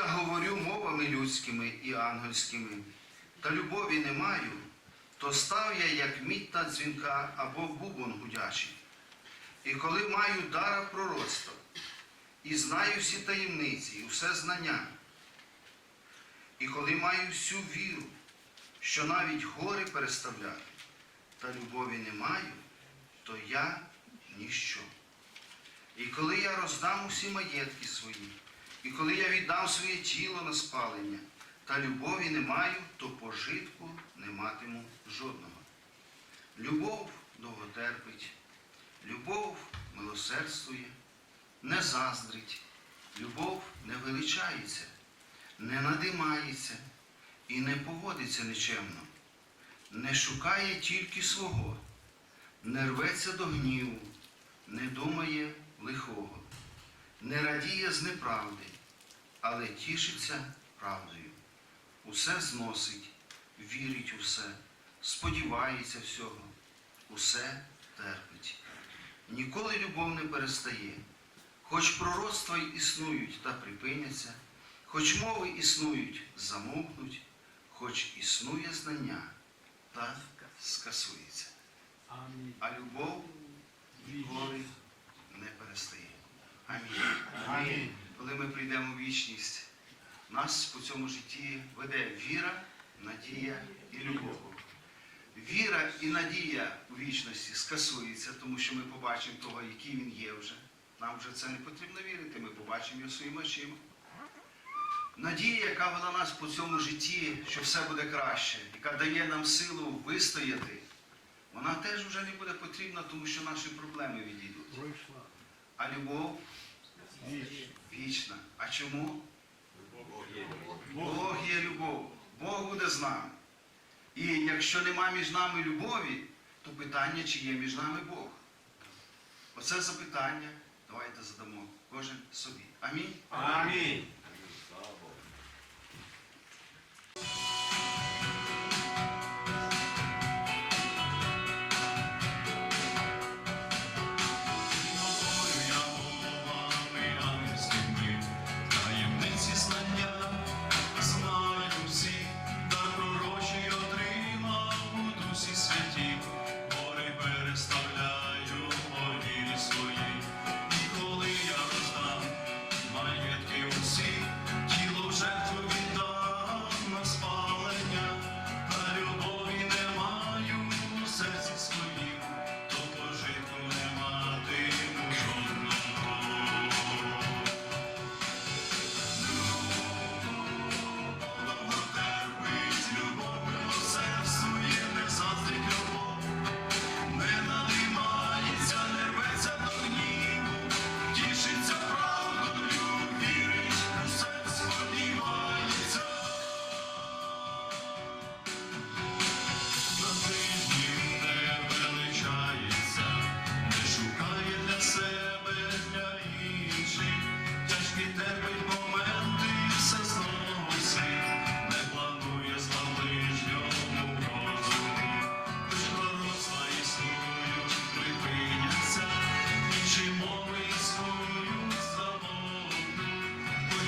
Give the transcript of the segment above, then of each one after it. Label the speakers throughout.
Speaker 1: я говорю мовами людськими і ангельськими, та любові не маю, то став я, як мідь та дзвінка або бубон гудячий. І коли маю дара пророцтва, і знаю всі таємниці, і все знання, і коли маю всю віру, що навіть гори переставляю, та любові не маю, то я ніщо. І коли я роздам усі маєтки свої, і коли я віддам своє тіло на спалення, та любові не маю, то пожитку не матиму жодного. Любов довго терпить, любов милосердствує, не заздрить, любов не величається, не надимається і не поводиться нечемно, не шукає тільки свого, не рветься до гніву, не думає лихого, не радіє з неправди, але тішиться правдою. Усе зносить, вірить у все, сподівається всього, усе терпить. Ніколи любов не перестає, хоч пророцтва й існують та припиняться, хоч мови існують, замовкнуть, хоч існує знання та скасується. А любов ніколи не перестає. Амінь.
Speaker 2: Амінь.
Speaker 1: Коли ми прийдемо в вічність, нас по цьому житті веде віра, надія і любов. Віра і надія у вічності скасується, тому що ми побачимо того, який він є вже. Нам вже це не потрібно вірити, ми побачимо його своїми очима. Надія, яка вела нас по цьому житті, що все буде краще, яка дає нам силу вистояти, вона теж вже не буде потрібна, тому що наші проблеми відійдуть. А любов. Вічна. А чому? Бог є любов. Бог буде з нами. І якщо нема між нами любові, то питання, чи є між нами Бог. Оце запитання давайте задамо кожен собі. Амінь.
Speaker 2: Амінь.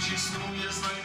Speaker 3: Хоч існує знання